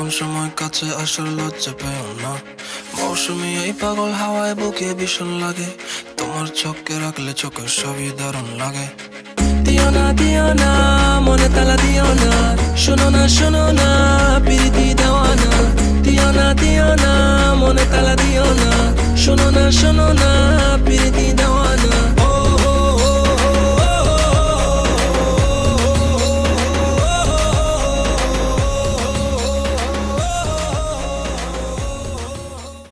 এখন সময় কাছে আসার লজ্জা পেও না। মৌসুমি এই পাগল হাওয়ায় বুকে ভীষণ লাগে। তোমার চোখে রাখলে চোখের সবই দারুণ লাগে। দিও না দিও না, মনে তালা দিও না। শোনো না শোনো না, প্রীতি দেওয়া না। দিও না দিও না, মনে তালা দিও না। শোনো না শোনো না